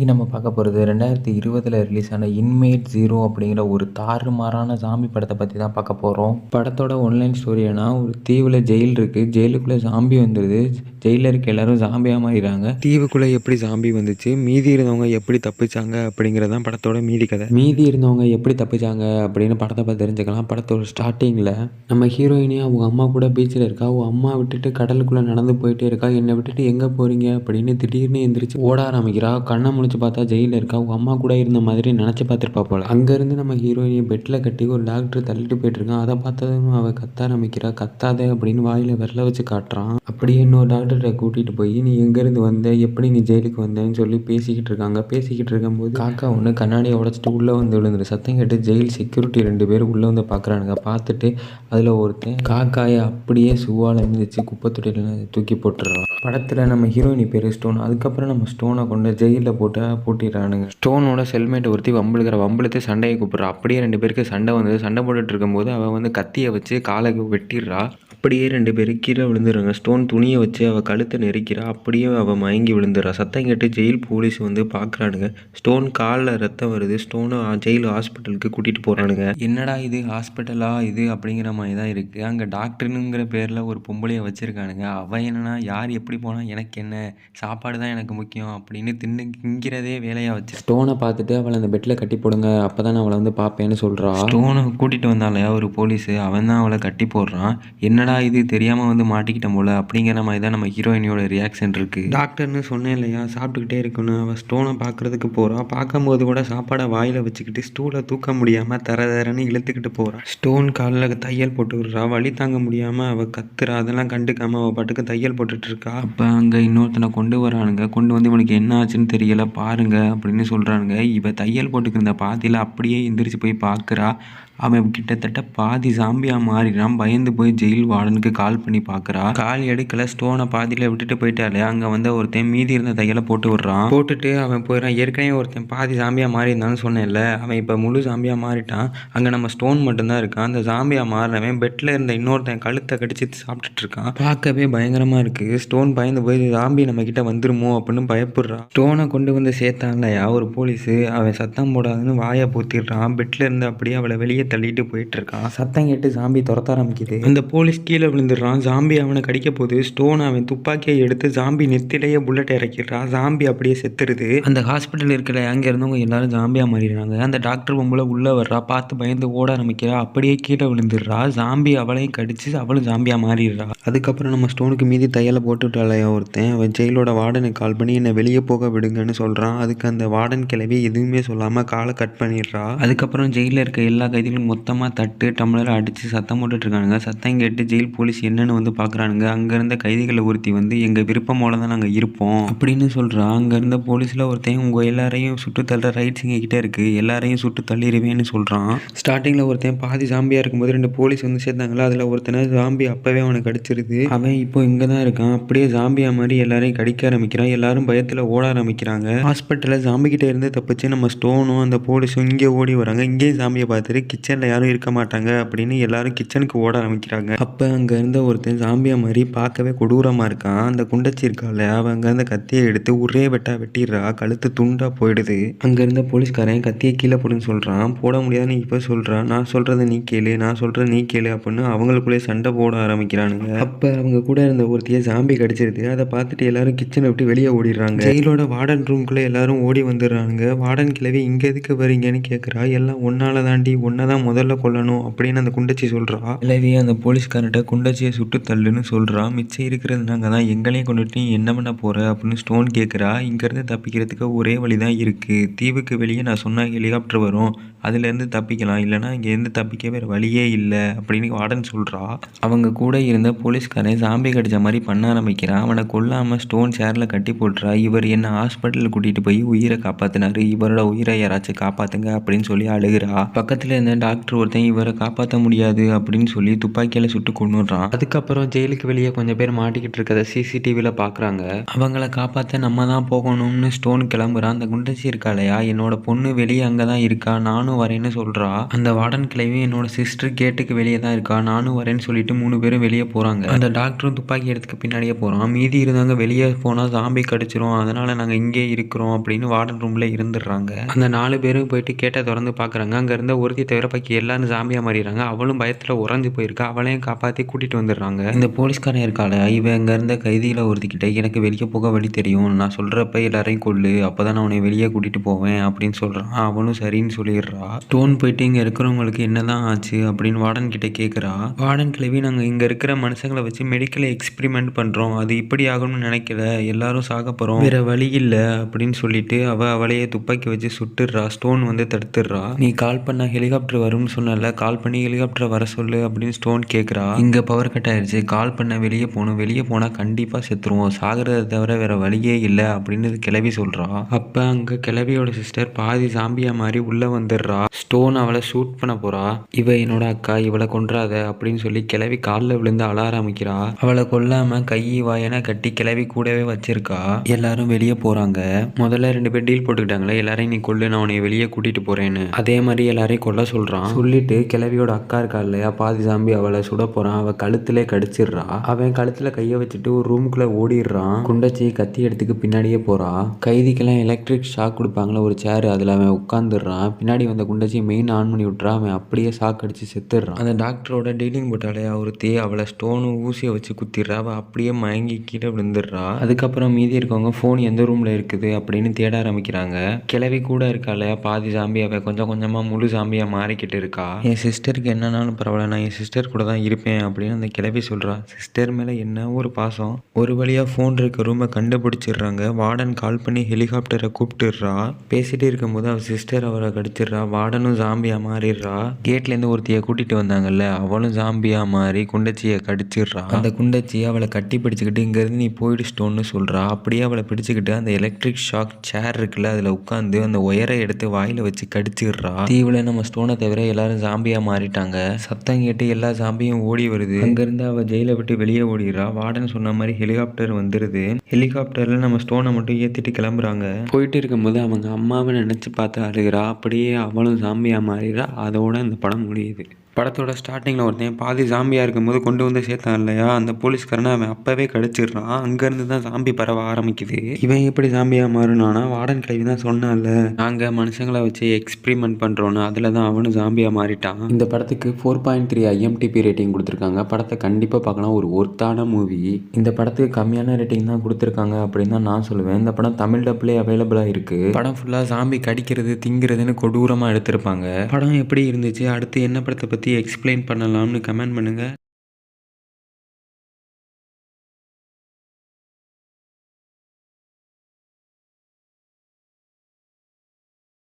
இது நம்ம பார்க்க போகிறது ரெண்டாயிரத்தி இருபதில் ரிலீஸ் ஆன இன்மேட் ஜீரோ அப்படிங்கிற ஒரு தாறுமாறான ஜாம்பி படத்தை பற்றி தான் பார்க்க போகிறோம் படத்தோட ஒன்லைன் ஸ்டோரி என்ன ஒரு தீவில் ஜெயில் இருக்குது ஜெயிலுக்குள்ளே ஜாம்பி வந்துடுது ஜெயிலில் இருக்க எல்லாரும் ஜாம்பியாக மாறிடுறாங்க. தீவுக்குள்ளே எப்படி ஜாம்பி வந்துச்சு? மீதி இருந்தவங்க எப்படி தப்பிச்சாங்க அப்படிங்கிறது தான் படத்தோட மீதி கதை. மீதி இருந்தவங்க எப்படி தப்பிச்சாங்க அப்படின்னு படத்தை பார்த்து தெரிஞ்சுக்கலாம். படத்தோட ஸ்டார்டிங்கில் நம்ம ஹீரோயினி அவங்க அம்மா கூட பீச்சில் இருக்கா? அவங்க அம்மா விட்டுட்டு கடலுக்குள்ளே நடந்து போயிட்டே இருக்கா? என்னை விட்டுட்டு எங்கே போகிறீங்க அப்படின்னு திடீர்னு எந்திரிச்சு ஓட ஆரம்பிக்கிறா. கண்ணை முழிச்சு பார்த்தா ஜெயிலில் இருக்கா? அவங்க அம்மா கூட இருந்த மாதிரி நினச்சி பார்த்துருப்பா போல. அங்கேருந்து நம்ம ஹீரோயினை பெட்டில் கட்டி ஒரு டாக்டர் தள்ளிட்டு போயிட்டுருக்கான். அதை பார்த்ததும் அவள் கத்த ஆரம்பிக்கிறா. கத்தாத அப்படின்னு வாயில் விரல வச்சு காட்டுறான். அப்படியே இன்னொரு டாக்டரை கூட்டிகிட்டு போய் நீ எங்கேருந்து வந்த? எப்படி நீ ஜெயிலுக்கு வந்தேன்னு சொல்லி பேசிக்கிட்டு இருக்காங்க. பேசிக்கிட்டு இருக்கும்போது காக்கா ஒன்று கண்ணாடியை உடச்சிட்டு உள்ளே வந்து விழுந்துரு. சத்தம் கேட்டு ஜெயில் செக்யூரிட்டி ரெண்டு பேர் உள்ளே வந்து பார்க்குறானுங்க பார்த்துட்டு அதில் ஒருத்தன் காக்காயை அப்படியே சுவால மிதிச்சு குப்பைத்தொட்டியில் தூக்கி போட்டுடுறான். படத்தில் நம்ம ஹீரோயினி பேர் ஸ்டோன் அதுக்கப்புறம் நம்ம ஸ்டோனை கொண்டு ஜெயிலில் போட்டு பூட்டிடுறானுங்க ஸ்டோனோட செல்மேட்டை ஒருத்தி வம்பிழுக்கிற வம்பிழுத்து சண்டையை கூப்பிட்றா. அப்படியே ரெண்டு பேருக்கு சண்டை வந்தது. சண்டை போட்டுட்டு இருக்கும்போது அவள் வந்து கத்தியை வச்சு காலை வெட்டிடுறா. அப்படியே ரெண்டு பேரும் கீழே விழுந்துடுறாங்க ஸ்டோன் துணியை வச்சு அவள் கழுத்தை நெரிக்கிறா. அப்படியே அவள் மயங்கி விழுந்துடுறா சத்தம் கேட்டு ஜெயில் போலீஸ் வந்து பார்க்குறானுங்க ஸ்டோன் காலில் ரத்தம் வருது. ஸ்டோனை ஜெயில் ஹாஸ்பிட்டலுக்கு கூட்டிகிட்டு போகிறானுங்க என்னடா இது? ஹாஸ்பிட்டலா இது அப்படிங்கிற மாதிரி தான் இருக்குது அங்கே டாக்டருங்கிற பேரில் ஒரு பொம்பளையை வச்சுருக்கானுங்க. அவன் என்னன்னா யார் எப்படி போனால் எனக்கு என்ன? சாப்பாடு தான் எனக்கு முக்கியம் அப்படின்னு தின்னு திங்கிறதே வேலையாக வச்சு. ஸ்டோனை பார்த்துட்டு அவளை அந்த பெட்டில் கட்டி போடுங்க. அப்போ தான் அவளை வந்து பார்ப்பேன்னு சொல்கிறா ஸ்டோனை கூட்டிகிட்டு வந்தாலே ஒரு போலீஸு அவன் தான் அவளை கட்டி போடுறான். என்னடா இது? தெரியாமல் வந்து மாட்டிக்கிட்டேன் போல. அப்படிங்கிற மாதிரி தான் நம்ம ஹீரோயினியோட ரியாக்ஷன் இருக்குது டாக்டர்னு சொன்னேன் இல்லையா? சாப்பிட்டுக்கிட்டே இருக்கணும். அவள் ஸ்டோனை பார்க்குறதுக்கு போகிறா பார்க்கும்போது கூட சாப்பாடை வாயில் வச்சுக்கிட்டு ஸ்டூலை தூக்க முடியாமல் தர தரன்னு இழுத்துக்கிட்டு போகிறான் ஸ்டோன் காலில் தையல் போட்டு விடுறா. வலி தாங்க முடியாமல் அவள் கத்துறா. அதெல்லாம் கண்டுக்காமல் அவள் பாட்டுக்கு தையல் போட்டுட்டு இருக்கா. அப்போ அங்கே இன்னொருத்தனை கொண்டு வரானுங்க. கொண்டு வந்து இவனுக்கு என்ன ஆச்சுன்னு தெரியல. பாருங்க அப்படின்னு சொல்கிறானுங்க இவ தையல் போட்டுக்கிருந்த பாதியில் அப்படியே எந்திரிச்சு போய் பார்க்குறா. அவன் கிட்டத்தட்ட பாதி சாம்பியாக மாறிடுறான். பயந்து போய் ஜெயில் வார்டனுக்கு கால் பண்ணி பார்க்குறா கால் எடுக்கல ஸ்டோனை பாதியில் விட்டுட்டு போயிட்டாலே அங்கே வந்து ஒருத்தன் மீதி இருந்த தையலை போட்டு விடுறான். போட்டுட்டு அவன் போயிடறான். ஏற்கனவே ஒருத்தன் பாதி சாம்பியாக மாறி இருந்தான்னு சொன்னேன்ல. அவன் இப்போ முழு சாம்பியாக மாறிட்டான். அங்கே நம்ம ஸ்டோன் மட்டும்தான் இருக்கான். அந்த சாம்பியாக மாறினவன் பெட்டில் இருந்த இன்னொருத்தன் கழுத்தை கடிச்சு சாப்பிட்டுட்டு இருக்கான். பார்க்கவே பயங்கரமாக இருக்குது ஸ்டோன் பயந்து போய் சாம்பி நம்ம கிட்ட வந்துருமோ அப்படின்னு பயப்படுறான் ஸ்டோனை கொண்டு வந்து சேர்த்தான் இல்லையா ஒரு போலீஸு அவன் சத்தம் போடாதுன்னு வாயை பூத்திடுறான். பெட்டில் இருந்து அப்படியே அவளை வெளியே தள்ளிட்டு போயிட்டு இருக்கான் சத்தம் கேட்டு ஜாம்பி துரத்த ஆரம்பிக்குது. அந்த போலீஸ் கீழே விழுந்துடுறான் ஜாம்பி அவனை கடிக்க போகுது ஸ்டோன் அவன் துப்பாக்கியை எடுத்து ஜாம்பி நெத்திலேயே புல்லட் இறக்கிடுறான் ஜாம்பி அப்படியே செத்துருது அந்த ஹாஸ்பிட்டல் இருக்கிற அங்கே இருந்தவங்க எல்லாரும் ஜாம்பியா மாறிடுறாங்க. அந்த டாக்டர் பொம்பளை உள்ளே வர்றா. பார்த்து பயந்து ஓட ஆரம்பிக்கிறா. அப்படியே கீழே விழுந்துடுறா. ஜாம்பி அவளையும் கடிச்சு அவளும் ஜாம்பியா மாறிடுறா. அதுக்கப்புறம் நம்ம ஸ்டோனுக்கு மீதி தையலை போட்டுவிட்டாலையா ஒருத்தன். அவன் ஜெயிலோட வார்டனுக்கு கால் பண்ணி என்னை வெளியே போக விடுங்கன்னு சொல்கிறான் அதுக்கு அந்த வார்டன் கிளவி எதுவுமே சொல்லாமல் காலை கட் பண்ணிடுறா. அதுக்கப்புறம் ஜெயிலில் இருக்க எல்லா கைதிகளும் மொத்தமாக தட்டு டம்ளரை அடித்து சத்தம் போட்டுட்ருக்கானுங்க. சத்தம் கேட்டு ஜெயில் போலீஸ் என்னென்னு வந்து பார்க்குறானுங்க அங்கே இருந்த கைதிகளை ஒருத்தி வந்து எங்கள் விருப்பம் தான் நாங்கள் இருப்போம். அப்படின்னு சொல்கிறா அங்கே இருந்த போலீஸில் ஒருத்தன் உங்கள் எல்லாரையும் சுட்டு தள்ளுற ரைட்ஸ் எங்ககிட்ட இருக்குது எல்லாரையும் சுட்டு தள்ளிடுவேன்னு சொல்கிறான் ஸ்டார்டிங்கில் ஒருத்தன் பாதி ஜாம்பியாக இருக்கும்போது ரெண்டு போலீஸ் வந்து சேர்ந்தாங்களா? அதில் ஒருத்தனை ஜாம்பி அப்போவே அவனுக்கு கடிச்சிருது. அவன் இப்போ இங்கே தான் இருக்கான். அப்படியே ஜாம்பியா மாதிரி எல்லாரையும் கடிக்க ஆரம்பிக்கிறான். எல்லாரும் பயத்தில் ஓட ஆரம்பிக்கிறாங்க. ஹாஸ்பிட்டலில் ஜாம்பி கிட்ட இருந்து தப்பிச்சு நம்ம ஸ்டோனும் அந்த போலீஸும் இங்கே ஓடி வராங்க. இங்கேயும் ஜாம்பியை பார்த்துட்டு கிச்சனில் யாரும் இருக்க மாட்டாங்க அப்படின்னு எல்லாரும் கிச்சனுக்கு ஓட ஆரம்பிக்கிறாங்க. அப்போ அங்கே இருந்த ஒருத்தன் ஜாம்பியா மாதிரி பார்க்கவே கொடூரமாக இருக்கான். அந்த குண்டச்சி இருக்கால அவன் அங்கேருந்து கத்தியை எடுத்து ஒரே வெட்டா வெட்டிடுறா. கழுத்து துண்டாக போயிடுது. அங்கே இருந்த போலீஸ்காரன் கத்தியை கீழே போடுன்னு சொல்கிறான் போட முடியாதுன்னு இப்போ சொல்கிறான் நான் சொல்கிறத நீ கேளு. நான் சொல்கிறத நீ கேளு அப்படின்னு அவங்களுக்குள்ளே சண்டை போட ஆரம்பிக்கிறானுங்க. அப்போ அவங்க கூட இருந்த ஒருத்தையே ஜாம்பி கடிச்சிருது. அதை பார்த்துட்டு எல்லாரும் கிச்சனை விட்டு வெளியே ஓடிடுறாங்க. ஜெயிலோட வார்டன் ரூம்குள்ளே எல்லாரும் ஓடி வந்துடுறாங்க வார்டன் கிழவி இங்கே எதுக்கு வரீங்கன்னு கேட்குறா எல்லாம் ஒன்னால தாண்டி ஒன்றை தான் முதல்ல கொல்லணும் அப்படின்னு அந்த குண்டச்சி சொல்கிறா கிழவி அந்த போலீஸ்காரர்கிட்ட குண்டச்சியை சுட்டு தள்ளுன்னு சொல்கிறா மிச்சம் இருக்கிறது நாங்கள் தான் எங்களையும் கொண்டுட்டு நீ என்ன பண்ண போகிற அப்படின்னு ஸ்டோன் கேட்குறா இங்கேருந்து தப்பிக்கிறதுக்கு ஒரே வழி தான் இருக்குது தீவுக்கு வெளியே நான் சொன்ன ஹெலிகாப்டர் வரும். அதுலேருந்து தப்பிக்கலாம். இல்லைனா இங்கேருந்து தப்பிக்க வேறு வழியே இல்லை அப்படின்னு வார்டன் சொல்கிறா அவங்க கூட இருந்த போலீஸ்காரன் சாம்பி கடிச்ச மாதிரி பண்ண ஆரம்பிக்கிறான் அவனை கொல்லாமல் ஸ்டோன் சேரில் கட்டி போட்டுறா. இவர் என்ன ஹாஸ்பிட்டலில் கூட்டிகிட்டு போய் உயிரை காப்பாற்றினாரு இவரோட உயிரை யாராச்சும் காப்பாற்றுங்க அப்படின்னு சொல்லி அழுகிறா. பக்கத்தில் இருந்த டாக்டர் ஒருத்தன் இவரை காப்பாற்ற முடியாது அப்படின்னு சொல்லி துப்பாக்கியால் சுட்டு கொண்டுறான் அதுக்கப்புறம் ஜெயிலுக்கு வெளியே கொஞ்சம் பேர் மாட்டிக்கிட்டு இருக்கதை சிசிடிவியில் பார்க்குறாங்க அவங்கள காப்பாற்ற நம்ம தான் போகணும்னு ஸ்டோன் கிளம்புறான். அந்த குண்டச்சி இருக்காளையா என்னோட பொண்ணு வெளியே அங்கே தான் இருக்கா? நானும் வரேன்னு சொல்கிறா அந்த வார்டன் கிளவி என்னோட சிஸ்டர் கேட்டுக்கு வெளியே தான் இருக்கா? நானும் வரேன்னு சொல்லிட்டு மூணு பேரும் வெளியே போகிறாங்க அந்த டாக்டரும் துப்பாக்கி எடுத்துக்க பின்னாடியே போகிறான் மீதி இருந்தவங்க வெளியே போனால் சாம்பி கடிச்சிரும். அதனால் நாங்கள் இங்கே இருக்கிறோம் அப்படின்னு வார்டன் ரூமில் இருந்துடுறாங்க. அந்த நாலு பேரும் போயிட்டு கேட்டை திறந்து பார்க்குறாங்க அங்கே இருந்த ஒருத்தி தவிர பாக்கி எல்லாரும் சாம்பியாக மாறிடுறாங்க. அவளும் பயத்தில் உறைஞ்சு போயிருக்கா. அவளையும் காப்பாற்றி கூட்டிகிட்டு வந்துடுறாங்க. இந்த போலீஸ்காரன் இருக்காள இவன் அங்கே இருந்த கைதியில் ஒருத்திக்கிட்ட எனக்கு வெளியே போக வழி தெரியும். நான் சொல்கிறப்ப எல்லாரையும் கொள்ளு அப்போ தான் நான் உன்னை வெளியே கூட்டிகிட்டு போவேன் அப்படின்னு சொல்கிறான் அவனும் சரின்னு சொல்லிடுறா. ஸ்டோன் போயிட்டு இங்கே இருக்கிறவங்களுக்கு என்னதான் ஆச்சு? அப்படின்னு வார்டன் கிட்ட கேட்குறா வார்டன் கிளவி நாங்கள் இங்கே இருக்கிற மனுஷங்களை வச்சு மெடிக்கல் எக்ஸ்பிரிமெண்ட் பண்ணுறோம் அது இப்படி ஆகணும்னு நினைக்கல. எல்லாரும் சாக போகிறோம் வேற வழி இல்லை அப்படின்னு சொல்லிட்டு அவ அவளையே துப்பாக்கி வச்சு சுட்டுடுறா. ஸ்டோன் வந்து தடுத்துடுறா. நீ கால் பண்ண ஹெலிகாப்டர் வரும்னு சொன்னல கால் பண்ணி ஹெலிகாப்டர் வர சொல்லு அப்படின்னு ஸ்டோன் கேட்குறா இங்கே பவர் கட் ஆயிடுச்சு கால் பண்ண வெளியே போகணும். வெளியே போனால் கண்டிப்பாக செத்துருவோம். சாகிறத தவிர வேற வழியே இல்லை அப்படின்னு கிளவி சொல்கிறா அப்போ அங்கே கிளவியோட சிஸ்டர் பாதி சாம்பியா மாதிரி உள்ளே வந்துடுறா. ஸ்டோன் அவளை ஷூட் பண்ண போறா. இவ என்னோட அக்கா இவளை கொன்றாத அப்படின்னு சொல்லி கிளவி காலில் விழுந்து அழ ஆரம்பிக்கிறா. அவளை கொல்லாம கை வாயன கட்டி கிளவி கூடவே வச்சிருக்கா. எல்லாரும் வெளியே போறாங்க. முதல்ல ரெண்டு பேர் டீல் போட்டுக்கிட்டாங்களே. எல்லாரையும் நீ கொல்லு நான் உன்னை வெளியே கூட்டிட்டு போறேன்னு. அதே மாதிரி எல்லாரையும் கொல்ல சொல்றான். சொல்லிட்டு கிளவியோட அக்கா இருக்கா இல்லையா? பாதி சாம்பி அவளை சுட போறான். அவ கழுத்திலே கடிச்சிடுறா. அவன் கழுத்துல கைய வச்சுட்டு ஒரு ரூமுக்குள்ள ஓடிடுறான். குண்டச்சி கத்தி எடுத்துக்கு பின்னாடியே போறா. கைதிக்கெல்லாம் எலக்ட்ரிக் ஷாக் கொடுப்பாங்களே ஒரு சேர் அதுல அவன் உட்காந்துடுறான் பின்னாடி வந்த குண்டச்சி மெயின் ஆன் பண்ணி விட்றான் அவன் அப்படியே ஷாக் அடிச்சு செத்துடுறான். அந்த டாக்டரோட டீலிங் போட்டாலே ஒருத்தி அவளை ஸ்டோனு ஊசியை வச்சு குத்திடுறா. அவள் அப்படியே மயங்கி கீழே விழுந்துடுறா. அதுக்கப்புறம் மீதி இருக்கவங்க ஃபோன் எந்த ரூமில் இருக்குது அப்படின்னு தேட ஆரம்பிக்கிறாங்க. கிளவி கூட இருக்கால பாதி சாம்பி அவள் கொஞ்சம் கொஞ்சமாக முழு சாம்பியாக கேட்டு இருக்கா? என் சிஸ்டருக்கு என்னன்னாலும் பரவாயில்ல நான் என் சிஸ்டர் கூட தான் இருப்பேன் அப்படின்னு அந்த கிளவி சொல்கிறா சிஸ்டர் மேலே என்ன ஒரு பாசம்? ஒரு வழியாக ஃபோன் இருக்க ரூமை கண்டுபிடிச்சிடுறாங்க. வார்டன் கால் பண்ணி ஹெலிகாப்டரை கூப்பிட்டுடுறா. பேசிகிட்டே இருக்கும்போது அவள் சிஸ்டர் அவரை கடிச்சிடுறா. வார்டனும் ஜாம்பியா மாறிடுறா. கேட்லேருந்து ஒருத்தியை கூட்டிட்டு வந்தாங்கல்ல அவளும் ஜாம்பியா மாறி குண்டச்சியை கடிச்சிடுறா. அந்த குண்டச்சியை அவளை கட்டி பிடிச்சிக்கிட்டு இங்கேருந்து நீ போயிடுச்சிட்டோன்னு சொல்றா. அப்படியே அவளை பிடிச்சிக்கிட்டு அந்த எலக்ட்ரிக் ஷாக் சேர் இருக்குல்ல அதில் உட்காந்து அந்த ஒயரை எடுத்து வாயில வச்சு கடிச்சிடுறா. தீவில் நம்ம ஸ்டோனை தவிர எல்லாரும் ஜாம்பியா மாறிட்டாங்க. சத்தம் கேட்டு எல்லா ஜாம்பியும் ஓடி வருது. அங்கேருந்து அவள் ஜெயிலை விட்டு வெளியே ஓடிடுறா. வார்டன் சொன்ன மாதிரி ஹெலிகாப்டர் வந்துடுது ஹெலிகாப்டரில் நம்ம ஸ்டோனை மட்டும் ஏற்றிட்டு கிளம்புறாங்க. போயிட்டு இருக்கும்போது அவங்க அம்மாவை நினச்சி பார்த்து அழுகிறா. அப்படியே அவளும் ஜாம்பியாக மாறிடுறா. அதோட இந்த படம் முடியுது. படத்தோட ஸ்டார்டிங்கில் ஒருத்தன் பாதி ஜாம்பியாக இருக்கும்போது கொண்டு வந்து சேர்த்தான் இல்லையா? அந்த போலீஸ்காரனை அவன் அப்போவே கடிச்சிடுறான். அங்கேருந்து தான் ஜாம்பி பரவ ஆரம்பிக்குது. இவன் எப்படி ஜாம்பியாக மாறினானா வார்டன் கிழவி தான் சொன்னான்ல நாங்கள் மனுஷங்களை வச்சு எக்ஸ்பிரிமெண்ட் பண்ணுறோன்னு அதில் தான் அவனும் ஜாம்பியாக மாறிட்டான். இந்த படத்துக்கு four point three IMDb rating கொடுத்துருக்காங்க. படத்தை கண்டிப்பாக பார்க்கலாம். ஒரு ஒர்த்தான மூவி இந்த படத்துக்கு கம்மியான ரேட்டிங் தான் கொடுத்துருக்காங்க அப்படின்னு தான் நான் சொல்லுவேன். இந்த படம் தமிழ் டப்லே அவைலபிளாக இருக்குது படம் ஃபுல்லாக ஜாம்பி கடிக்கிறது திங்கிறதுன்னு கொடூரமாக எடுத்திருப்பாங்க. படம் எப்படி இருந்துச்சு? அடுத்து என்ன படத்தை பற்றி பற்றி எக்ஸ்பிளைன் பண்ணலாம்னு கமெண்ட் பண்ணுங்கள்